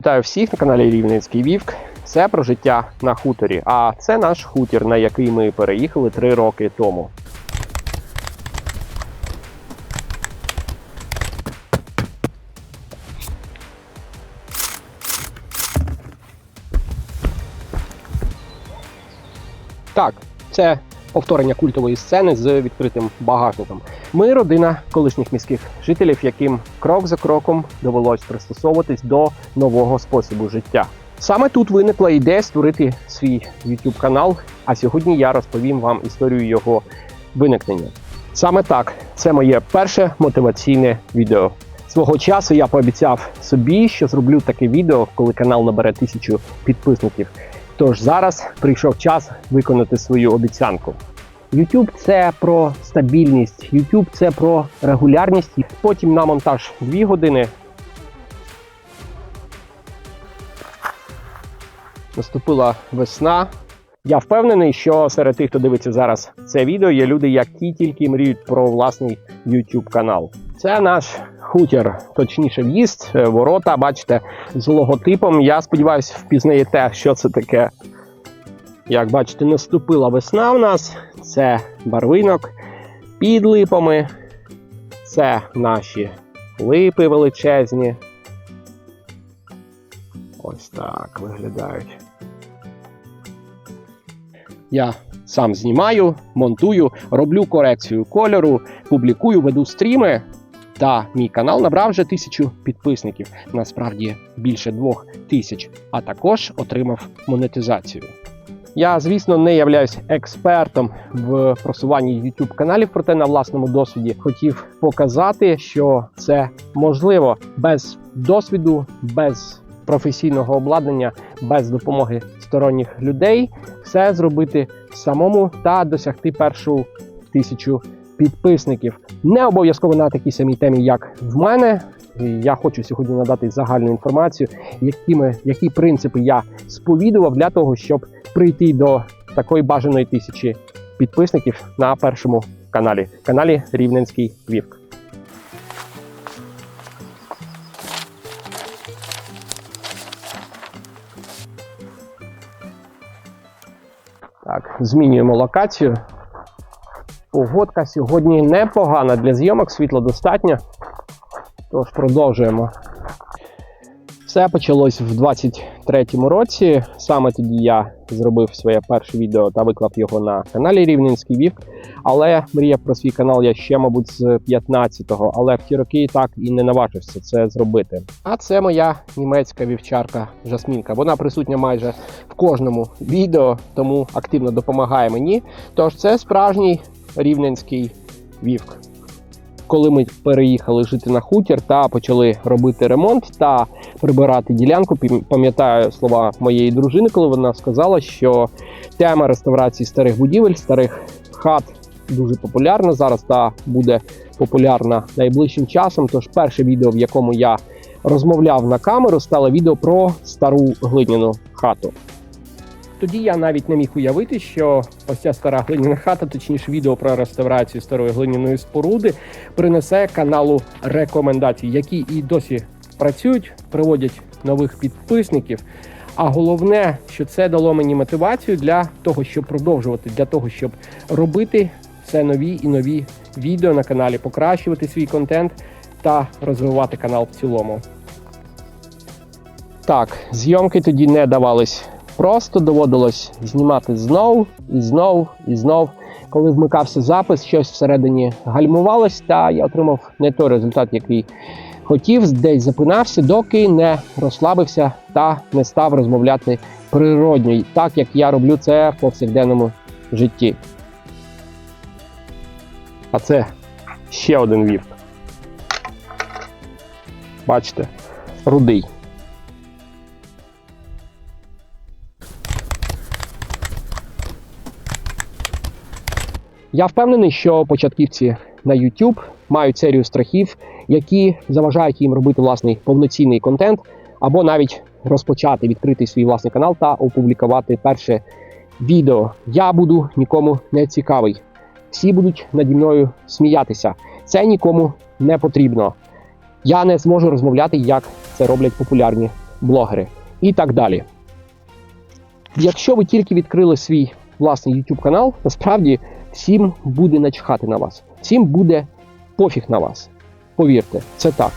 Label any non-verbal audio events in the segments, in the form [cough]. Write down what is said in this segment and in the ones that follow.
Вітаю всіх на каналі Рівненський Вівк. Все про життя на хуторі. А це наш хутір, на який ми переїхали три роки тому. Так, це повторення культової сцени з відкритим багажником. Ми родина колишніх міських жителів, яким крок за кроком довелось пристосовуватись до нового способу життя. Саме тут виникла ідея створити свій YouTube канал. А сьогодні я розповім вам історію його виникнення. Саме так, це моє перше мотиваційне відео. Свого часу я пообіцяв собі, що зроблю таке відео, коли канал набере тисячу підписників. Тож зараз прийшов час виконати свою обіцянку. YouTube – це про стабільність, YouTube – це про регулярність. Потім на монтаж 2 години. Наступила весна. Я впевнений, що серед тих, хто дивиться зараз це відео, є люди, які тільки мріють про власний YouTube канал. Це наш хутір, точніше, в'їзд, е, ворота. Бачите, з логотипом. Я сподіваюся, впізнаєте, що це таке. Як бачите, наступила весна в нас. Це барвинок під липами. Це наші липи величезні. Ось так виглядають. Я сам знімаю, монтую, роблю корекцію кольору, публікую, веду стріми. Та мій канал набрав вже тисячу підписників. Насправді більше двох тисяч, а також отримав монетизацію. Я, звісно, не являюсь експертом в просуванні youtube каналів, проте на власному досвіді хотів показати, що це можливо без досвіду, без професійного обладнання, без допомоги сторонніх людей, все зробити самому та досягти першу тисячу підписників. Не обов'язково на такій самій темі, як в мене. Я хочу сьогодні надати загальну інформацію, якими, які принципи я сповідував для того, щоб прийти до такої бажаної тисячі підписників на першому каналі каналі Рівненський Вівк. Так, змінюємо локацію. Погодка сьогодні непогана для зйомок, світла достатньо. Тож продовжуємо. Все почалось в 23-му році. Саме тоді я зробив своє перше відео та виклав його на каналі Рівненський Вівк. Але мріяв про свій канал я ще, мабуть, з 15-го, але в ті роки так і не наважився це зробити. А це моя німецька вівчарка Жасмінка. Вона присутня майже в кожному відео, тому активно допомагає мені. Тож це справжній рівненський вівк. Коли ми переїхали жити на хутір та почали робити ремонт та прибирати ділянку, пам'ятаю слова моєї дружини, коли вона сказала, що тема реставрації старих будівель, старих хат дуже популярна зараз та буде популярна найближчим часом. Тож перше відео, в якому я розмовляв на камеру, стало відео про стару глиняну хату. Тоді я навіть не міг уявити, що ось ця стара глиняна хата, точніше, відео про реставрацію старої глиняної споруди, принесе каналу рекомендації, які і досі працюють, приводять нових підписників. А головне, що це дало мені мотивацію для того, щоб продовжувати, для того, щоб робити все нові і нові відео на каналі, покращувати свій контент та розвивати канал в цілому. Так, зйомки тоді не давались просто, доводилось знімати знов і знов і знов. Коли вмикався запис, щось всередині гальмувалось, та я отримав не той результат, який хотів, десь запинався, доки не розслабився та не став розмовляти природньо, так як я роблю це в повсякденному житті. А це ще один вівк. Бачите, рудий. Я впевнений, що початківці на YouTube мають серію страхів, які заважають їм робити власний повноцінний контент, або навіть розпочати відкрити свій власний канал та опублікувати перше відео. Я буду нікому не цікавий. Всі будуть наді мною сміятися. Це нікому не потрібно. Я не зможу розмовляти, як це роблять популярні блогери і так далі. Якщо ви тільки відкрили свій власний YouTube канал, насправді всім буде начхати на вас, всім буде пофіг на вас. Повірте, це так.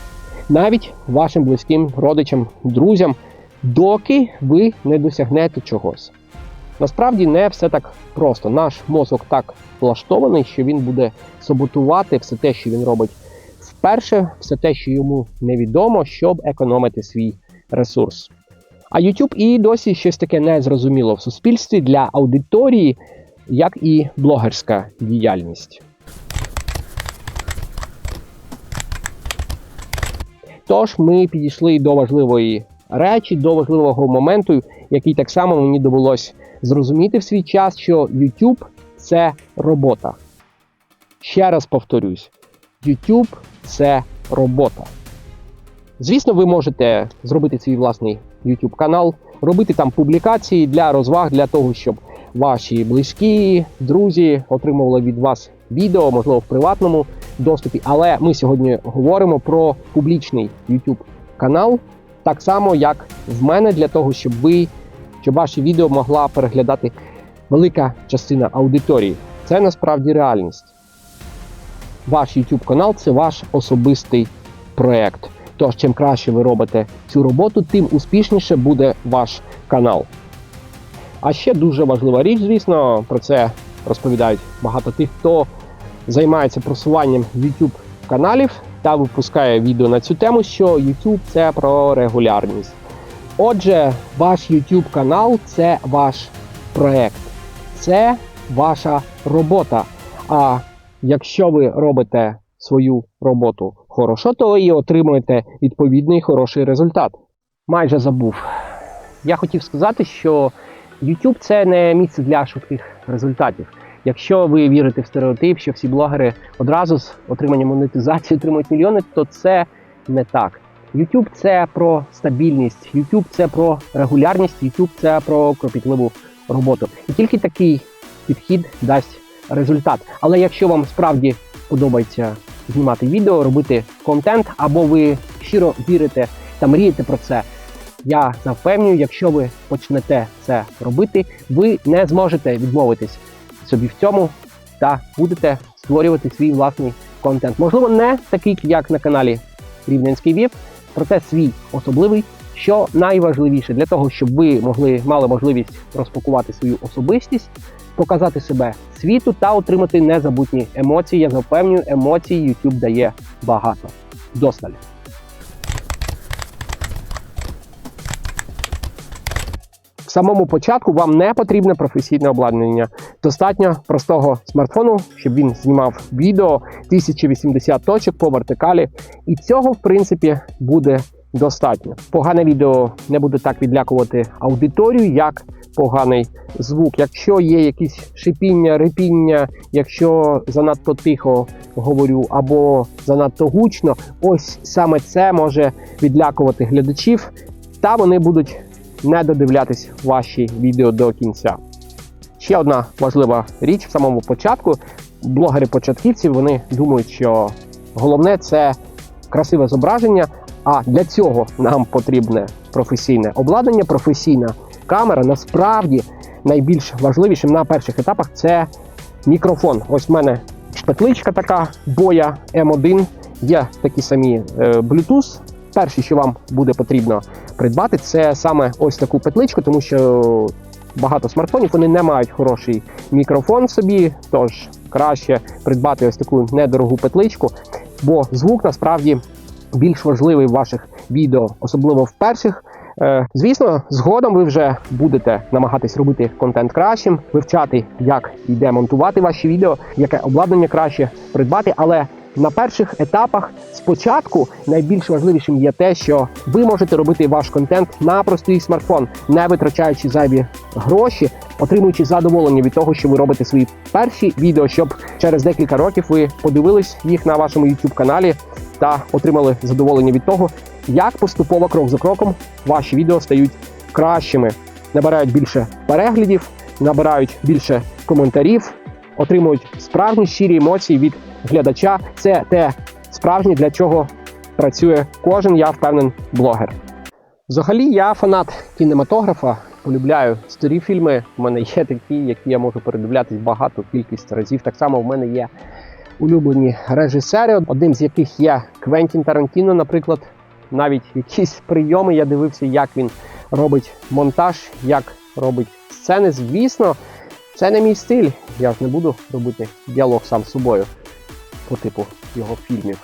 Навіть вашим близьким родичам, друзям, доки ви не досягнете чогось. Насправді не все так просто. Наш мозок так влаштований, що він буде саботувати все те, що він робить вперше, все те, що йому невідомо, щоб економити свій ресурс. А YouTube і досі щось таке незрозуміло в суспільстві для аудиторії, як і блогерська діяльність. Тож ми підійшли до важливої речі, до важливого моменту, який так само мені довелось зрозуміти в свій час, що YouTube це робота. Ще раз повторюсь: YouTube це робота. Звісно, ви можете зробити свій власний YouTube канал, робити там публікації для розваг, для того, щоб ваші близькі, друзі отримували від вас відео, можливо, в приватному доступі. Але ми сьогодні говоримо про публічний YouTube канал, так само, як в мене, для того, щоб ви, щоб ваші відео могла переглядати велика частина аудиторії. Це насправді реальність. Ваш YouTube канал це ваш особистий проект. Тож, чим краще ви робите цю роботу, тим успішніше буде ваш канал. А ще дуже важлива річ, звісно, про це розповідають багато тих, хто займається просуванням YouTube каналів та випускає відео на цю тему, що YouTube це про регулярність. Отже, ваш YouTube канал це ваш проект, це ваша робота. А якщо ви робите свою роботу хорошо, то і отримуєте відповідний хороший результат. Майже забув. Я хотів сказати, що YouTube це не місце для швидких результатів. Якщо ви вірите в стереотип, що всі блогери одразу з отриманням монетизації отримують мільйони, то це не так. YouTube це про стабільність, YouTube це про регулярність, YouTube це про кропітливу роботу. І тільки такий підхід дасть результат. Але якщо вам справді подобається знімати відео, робити контент, або ви щиро вірите та мрієте про це, я запевнюю, якщо ви почнете це робити, ви не зможете відмовитись собі в цьому та будете створювати свій власний контент. Можливо, не такий, як на каналі Рівненський Вів, проте свій особливий. Що найважливіше для того, щоб ви могли мали можливість розпакувати свою особистість, показати себе світу та отримати незабутні емоції. Я запевнюю, емоцій YouTube дає багато. Досталь. Самому початку вам не потрібне професійне обладнання. Достатньо простого смартфону, щоб він знімав відео 1080 точок по вертикалі. І цього, в принципі, буде достатньо. Погане відео не буде так відлякувати аудиторію, як поганий звук. Якщо є якісь шипіння, репіння, якщо занадто тихо говорю або занадто гучно, ось саме це може відлякувати глядачів, та вони будуть не додивлятись ваші відео до кінця. Ще одна важлива річ в самому початку. Блогери-початківці вони думають, що головне це красиве зображення. А для цього нам потрібне професійне обладнання, професійна камера. Насправді найбільш важливішим на перших етапах це мікрофон. Ось в мене петличка така боя М1. Є такі самі е, Bluetooth. Перше, що вам буде потрібно придбати, це саме ось таку петличку, тому що багато смартфонів вони не мають хороший мікрофон собі, тож краще придбати ось таку недорогу петличку, бо звук насправді більш важливий в ваших відео, особливо в перших. Е, Звісно, згодом ви вже будете намагатись робити контент кращим, вивчати, як йде монтувати ваші відео, яке обладнання краще придбати. Але на перших етапах спочатку найбільш важливішим є те, що ви можете робити ваш контент на простий смартфон, не витрачаючи зайві гроші, отримуючи задоволення від того, що ви робите свої перші відео, щоб через декілька років ви подивились їх на вашому YouTube каналі та отримали задоволення від того, як поступово крок за кроком ваші відео стають кращими, набирають більше переглядів, набирають більше коментарів, отримують справжні щирі емоції від глядача. Це те справжнє, для чого працює кожен, я впевнений, блогер. Взагалі, я фанат кінематографа, полюбляю старі фільми. У мене є такі, які я можу передивлятись багато кількість разів. Так само в мене є улюблені режисери, одним з яких є Квентін Тарантіно, наприклад. Навіть якісь прийоми я дивився, як він робить монтаж, як робить сцени. Звісно, це не мій стиль. Я ж не буду робити діалог сам з собою по типу його фільмів.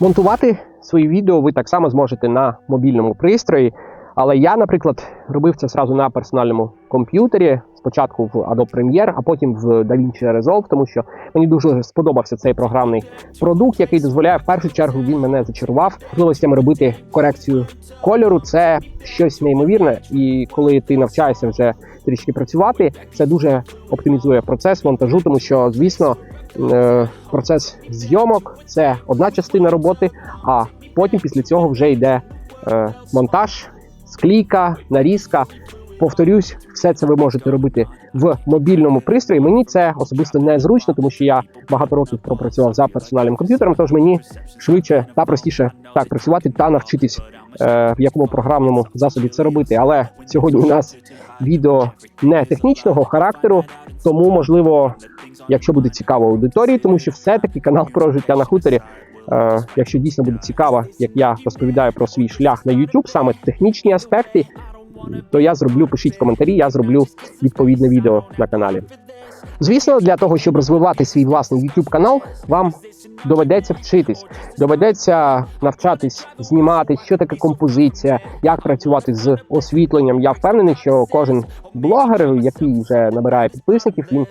Монтувати свої відео ви так само зможете на мобільному пристрої. Але я, наприклад, робив це зразу на персональному комп'ютері. Спочатку в Adobe Premiere, а потім в DaVinci Resolve, тому що мені дуже сподобався цей програмний продукт, який дозволяє в першу чергу він мене зачарував можливостями робити корекцію кольору. Це щось неймовірне, і коли ти навчаєшся вже трішки працювати, це дуже оптимізує процес монтажу, тому що, звісно, е, процес зйомок це одна частина роботи, а потім після цього вже йде е, монтаж, склійка, нарізка. Повторюсь, все це ви можете робити в мобільному пристрої. Мені це особисто незручно, тому що я багато років пропрацював за персональним комп'ютером. Тож мені швидше та простіше так працювати та навчитись, е, в якому програмному засобі це робити. Але сьогодні у нас відео не технічного характеру, тому можливо, якщо буде цікаво аудиторії, тому що все-таки канал про життя на хуторі. Е, якщо дійсно буде цікаво, як я розповідаю про свій шлях на YouTube, саме технічні аспекти, то я зроблю, пишіть коментарі, я зроблю відповідне відео на каналі. Звісно, для того, щоб розвивати свій власний YouTube канал, вам доведеться вчитись, доведеться навчатись знімати, що таке композиція, як працювати з освітленням. Я впевнений, що кожен блогер, який вже набирає підписників, він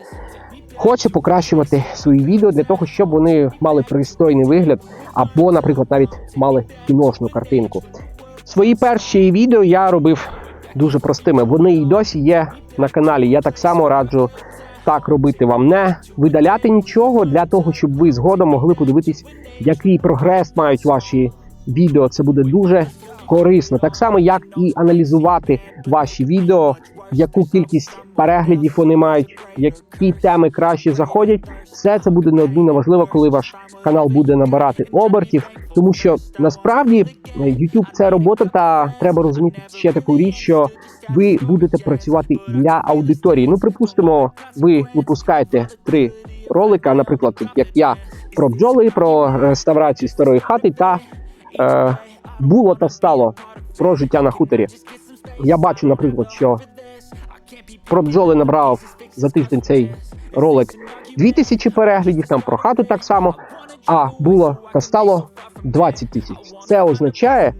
хоче покращувати свої відео для того, щоб вони мали пристойний вигляд, або, наприклад, навіть мали кіношну картинку. Свої перші відео я робив дуже простими. Вони і досі є на каналі. Я так само раджу так робити вам, не видаляти нічого для того, щоб ви згодом могли подивитись, який прогрес мають ваші відео. Це буде дуже корисно. Так само, як і аналізувати ваші відео, яку кількість переглядів вони мають, які теми краще заходять. Все це буде неодмінно важливо, коли ваш канал буде набирати обертів, тому що насправді е, YouTube це робота, та треба розуміти ще таку річ, що ви будете працювати для аудиторії. Ну, припустимо, ви випускаєте три ролика, наприклад, як я про бджоли, про реставрацію старої хати та е, було та стало про життя на хуторі. Я бачу, наприклад, що про бджоли набрав за тиждень цей ролик 2000 переглядів, там про хату так само, а було та стало 20 тисяч. Це означає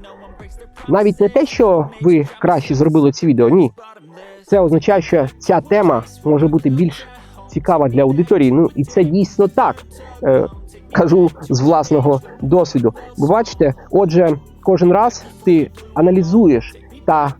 навіть не те, що ви краще зробили ці відео, ні. Це означає, що ця тема може бути більш цікава для аудиторії. Ну і це дійсно так. Е, кажу з власного досвіду. Ви бачите, отже, кожен раз ти аналізуєш та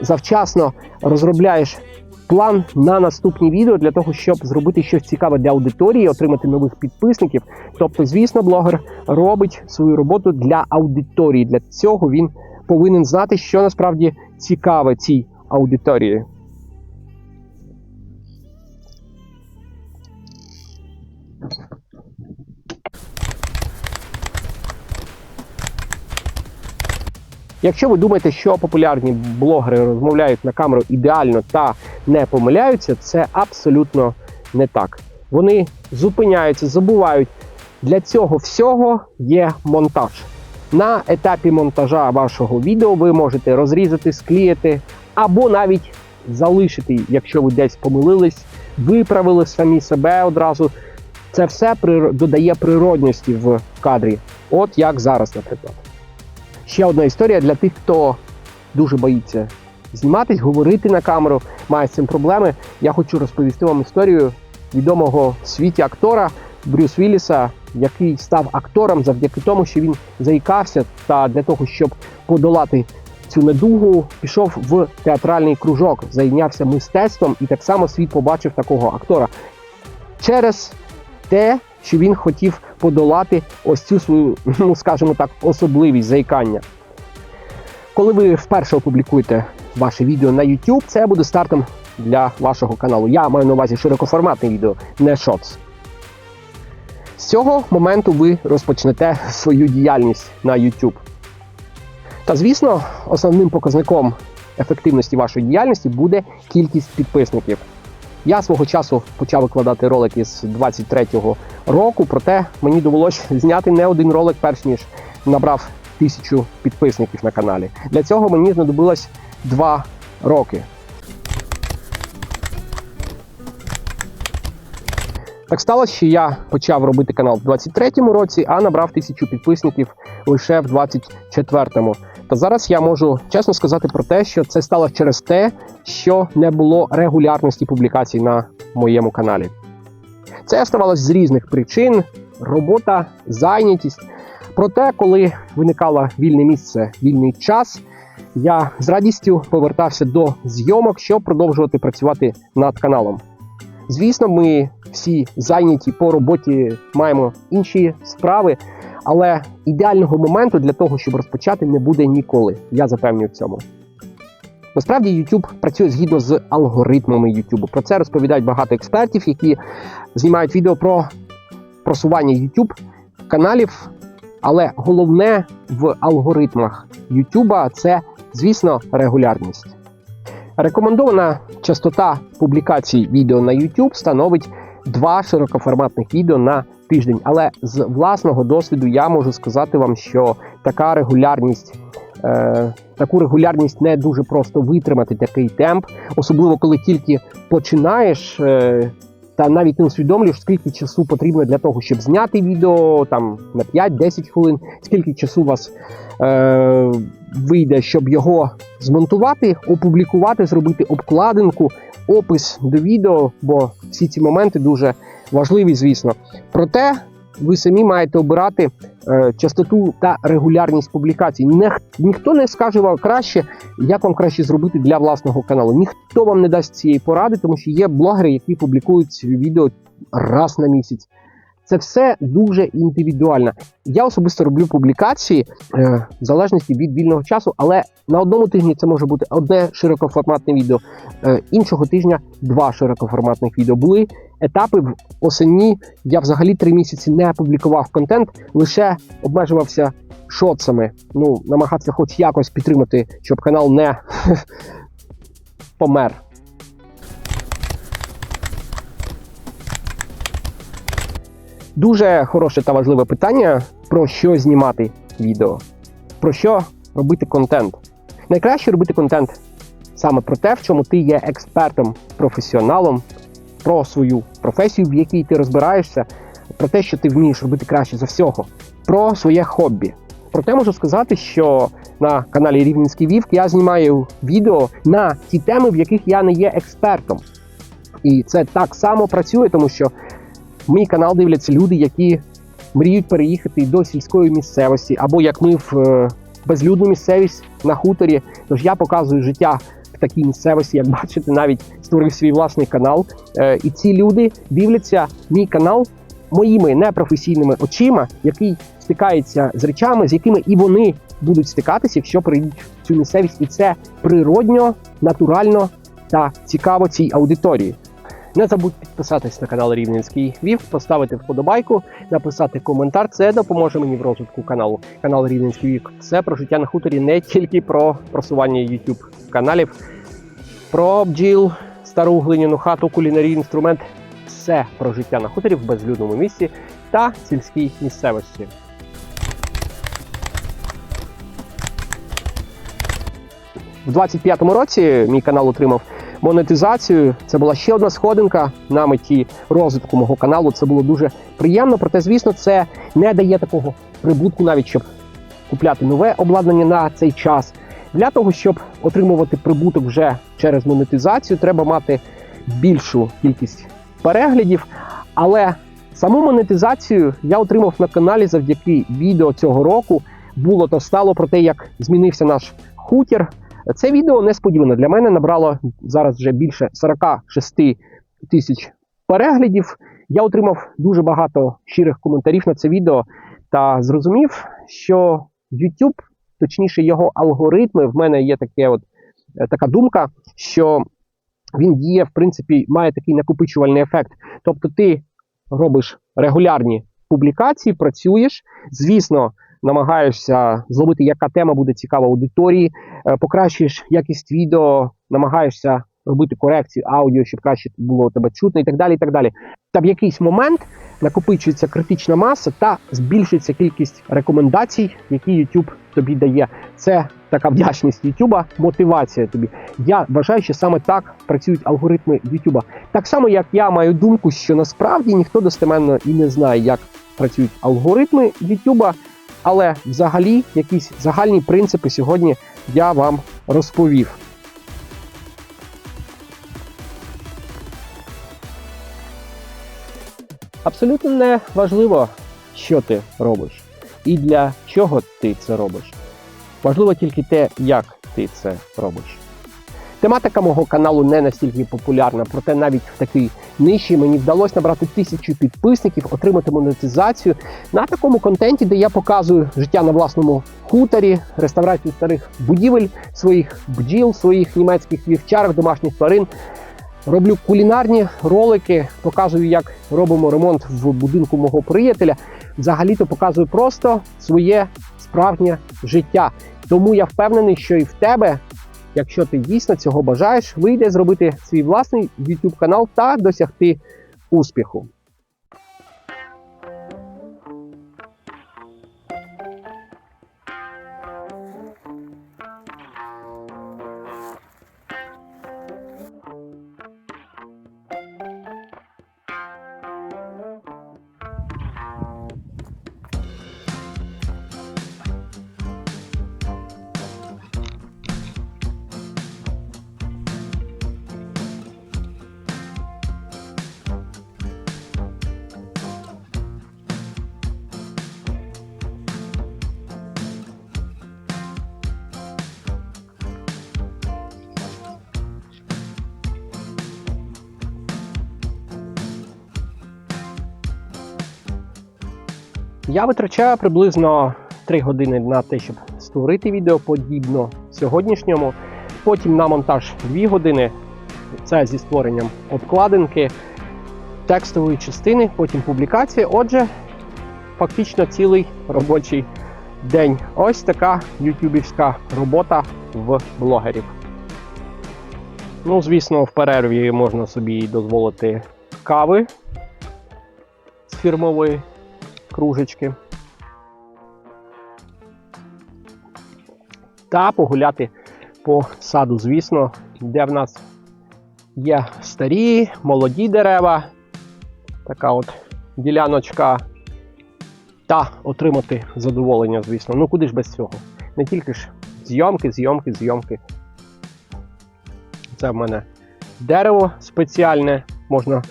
завчасно розробляєш план на наступні відео для того, щоб зробити щось цікаве для аудиторії, отримати нових підписників. Тобто, звісно, блогер робить свою роботу для аудиторії. Для цього він повинен знати, що насправді цікаве цій аудиторії. Якщо ви думаєте, що популярні блогери розмовляють на камеру ідеально та не помиляються, це абсолютно не так. Вони зупиняються, забувають. Для цього всього є монтаж. На етапі монтажа вашого відео ви можете розрізати, склеїти або навіть залишити, якщо ви десь помилились, виправили самі себе одразу. Це все додає природності в кадрі. От як зараз, наприклад. Ще одна історія для тих, хто дуже боїться зніматись, говорити на камеру, має з цим проблеми. Я хочу розповісти вам історію відомого в світі актора Брюс Вілліса, який став актором завдяки тому, що він заїкався, та для того, щоб подолати цю недугу, пішов в театральний кружок, зайнявся мистецтвом, і так само світ побачив такого актора через те, що він хотів подолати ось цю свою, [laughs] ну скажімо так, особливість заїкання. Коли ви вперше опублікуєте ваше відео на YouTube, це буде стартом для вашого каналу. Я маю на увазі широкоформатне відео, не шотс. З цього моменту ви розпочнете свою діяльність на YouTube. Та звісно, основним показником ефективності вашої діяльності буде кількість підписників. Я свого часу почав викладати ролики з 23-го року, проте мені довелося [laughs] зняти не один ролик, перш ніж набрав тисячу підписників на каналі. Для цього мені знадобилось два роки. Так сталося, що я почав робити канал в 23-му році, а набрав тисячу підписників лише в 24-му. Зараз я можу чесно сказати про те, що це сталося через те, що не було регулярності публікацій на моєму каналі. Це ставалося з різних причин: робота, зайнятість. Проте, коли виникало вільне місце, вільний час, я з радістю повертався до зйомок, щоб продовжувати працювати над каналом. Звісно, ми всі зайняті по роботі, маємо інші справи, але ідеального моменту для того, щоб розпочати, не буде ніколи. Я запевнюю в цьому. Насправді YouTube працює згідно з алгоритмами YouTube. Про це розповідають багато експертів, які знімають відео про просування YouTube каналів. Але головне в алгоритмах YouTube це, звісно, регулярність. Рекомендована частота публікацій відео на YouTube становить два широкоформатних відео на тиждень. Але з власного досвіду я можу сказати вам, що така регулярність, е, таку регулярність не дуже просто витримати такий темп, особливо коли тільки починаєш. Е, та навіть не усвідомлюєш, скільки часу потрібно для того, щоб зняти відео там на 5-10 хвилин, скільки часу у вас е, вийде, щоб його змонтувати, опублікувати, зробити обкладинку, опис до відео, бо всі ці моменти дуже важливі, звісно. Проте ви самі маєте обирати е, частоту та регулярність публікацій. Ніхто не скаже вам краще, як вам краще зробити для власного каналу. Ніхто вам не дасть цієї поради, тому що є блогери, які публікують відео раз на місяць. Це все дуже індивідуально. Я особисто роблю публікації е, в залежності від вільного часу, але на одному тижні це може бути одне широкоформатне відео, е, іншого тижня два широкоформатних відео. Були етапи в осені. Я взагалі три місяці не публікував контент, лише обмежувався шотсами. Ну, намагатися хоч якось підтримати, щоб канал не [laughs] помер. Дуже хороше та важливе питання, про що знімати відео, про що робити контент. Найкраще робити контент саме про те, в чому ти є експертом, професіоналом, про свою професію, в якій ти розбираєшся, про те, що ти вмієш робити краще за всього, про своє хобі. Проте можу сказати, що на каналі Рівненський Вівк я знімаю відео на ті теми, в яких я не є експертом. І це так само працює, тому що Мій канал дивляться люди, які мріють переїхати до сільської місцевості, або як ми в е, безлюдну місцевість на хуторі. Тож я показую життя в такій місцевості, як бачите, навіть створив свій власний канал. Е, І ці люди дивляться мій канал моїми непрофесійними очима, який стикається з речами, з якими і вони будуть стикатися, якщо прийдуть в цю місцевість, і це природньо, натурально та цікаво цій аудиторії. Не забудь підписатись на канал Рівненський Вів, поставити вподобайку, написати коментар. Це допоможе мені в розвитку каналу. Канал Рівненський Вів. Це про життя на хуторі не тільки про просування YouTube каналів, про бджіл, стару глиняну хату, кулінарій, інструмент. Все про життя на хуторі в безлюдному місці та сільській місцевості. В 25-му році мій канал отримав монетизацію. Це була ще одна сходинка на меті розвитку мого каналу. Це було дуже приємно. Проте, звісно, це не дає такого прибутку, навіть щоб купляти нове обладнання на цей час. Для того, щоб отримувати прибуток вже через монетизацію, треба мати більшу кількість переглядів. Але саму монетизацію я отримав на каналі завдяки відео цього року. Було то стало про те, як змінився наш хутір. Це відео несподівано для мене набрало зараз вже більше 46 тисяч переглядів. Я отримав дуже багато щирих коментарів на це відео та зрозумів, що YouTube, точніше, його алгоритми, в мене є таке от, е, така думка, що він діє, в принципі, має такий накопичувальний ефект. Тобто, ти робиш регулярні публікації, працюєш. Звісно, намагаєшся зловити, яка тема буде цікава аудиторії, е, покращуєш якість відео, намагаєшся робити корекцію аудіо, щоб краще було тебе чутно, і так далі. і так далі. Та в якийсь момент накопичується критична маса та збільшується кількість рекомендацій, які YouTube тобі дає. Це така вдячність YouTube, мотивація тобі. Я вважаю, що саме так працюють алгоритми YouTube. Так само, як я маю думку, що насправді ніхто достеменно і не знає, як працюють алгоритми YouTube, але взагалі якісь загальні принципи сьогодні я вам розповів. Абсолютно не важливо, що ти робиш і для чого ти це робиш. Важливо тільки те, як ти це робиш. Тематика мого каналу не настільки популярна, проте навіть в такій ниші мені вдалося набрати тисячу підписників, отримати монетизацію на такому контенті, де я показую життя на власному хуторі, реставрацію старих будівель, своїх бджіл, своїх німецьких вівчарок, домашніх тварин. Роблю кулінарні ролики, показую, як робимо ремонт в будинку мого приятеля. Взагалі-то показую просто своє справжнє життя. Тому я впевнений, що і в тебе, якщо ти дійсно цього бажаєш, вийде зробити свій власний YouTube канал та досягти успіху. Я витрачаю приблизно 3 години на те, щоб створити відео подібно сьогоднішньому. Потім на монтаж 2 години. Це зі створенням обкладинки, текстової частини, потім публікація. Отже, фактично цілий робочий день. Ось така ютубівська робота в блогерів. Ну, звісно, в перерві можна собі дозволити кави з фірмової кружечки. Та погуляти по саду, звісно, де в нас є старі, молоді дерева, така от діляночка. Та отримати задоволення, звісно. Ну куди ж без цього? Не тільки ж зйомки, зйомки, зйомки. Це в мене дерево спеціальне, можна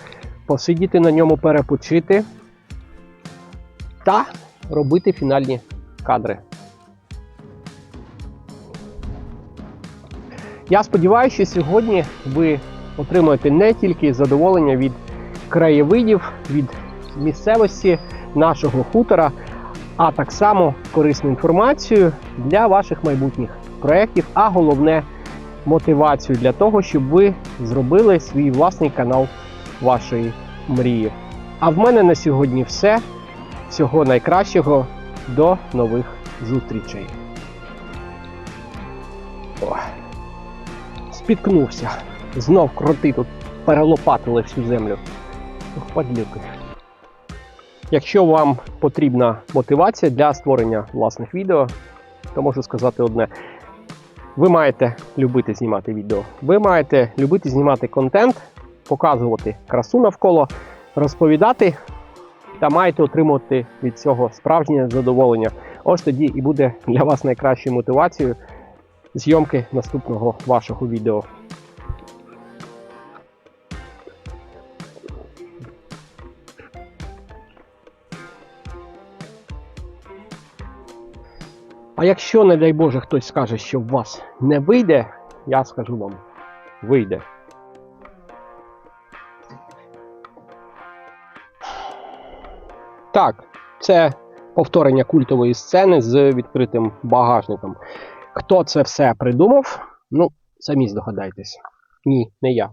посидіти на ньому, перепочити та робити фінальні кадри. Я сподіваюся, що сьогодні ви отримаєте не тільки задоволення від краєвидів, від місцевості нашого хутора, а так само корисну інформацію для ваших майбутніх проєктів, а головне мотивацію для того, щоб ви зробили свій власний канал вашої мрії. А в мене на сьогодні все. Всього найкращого, до нових зустрічей. О, спіткнувся. Знов кроти тут перелопатили всю землю. Ох, падлюки. Якщо вам потрібна мотивація для створення власних відео, то можу сказати одне. Ви маєте любити знімати відео. Ви маєте любити знімати контент, показувати красу навколо, розповідати та маєте отримувати від цього справжнє задоволення. Ось тоді і буде для вас найкращою мотивацією зйомки наступного вашого відео. А якщо, не дай Боже, хтось скаже, що в вас не вийде, я скажу вам, вийде. Так, це повторення культової сцени з відкритим багажником. Хто це все придумав? Ну, самі здогадайтесь. Ні, не я.